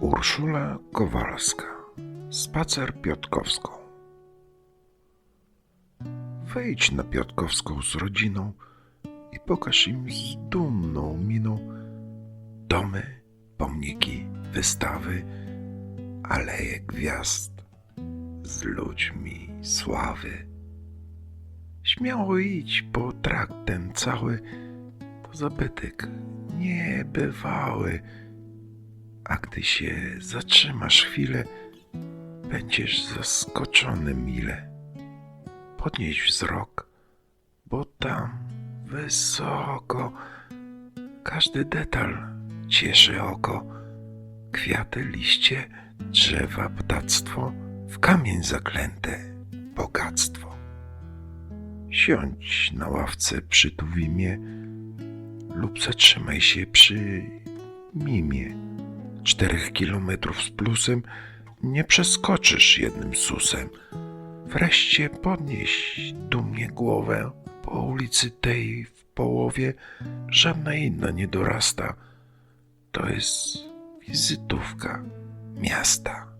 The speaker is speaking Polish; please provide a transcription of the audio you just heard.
Urszula Kowalska. Spacer Piotkowską. Wejdź na Piotkowską z rodziną i pokaż im z dumną miną domy, pomniki, wystawy, aleje gwiazd z ludźmi sławy. Śmiało idź, bo trakt ten cały to zabytek niebywały. A gdy się zatrzymasz chwilę, będziesz zaskoczony mile. Podnieś wzrok, bo tam wysoko każdy detal cieszy oko. Kwiaty, liście, drzewa, ptactwo, w kamień zaklęte bogactwo. Siądź na ławce przy Tuwimie lub zatrzymaj się przy Mimie. Czterech kilometrów z plusem nie przeskoczysz jednym susem. Wreszcie podnieś dumnie głowę. Po ulicy tej w połowie żadna inna nie dorasta. To jest wizytówka miasta.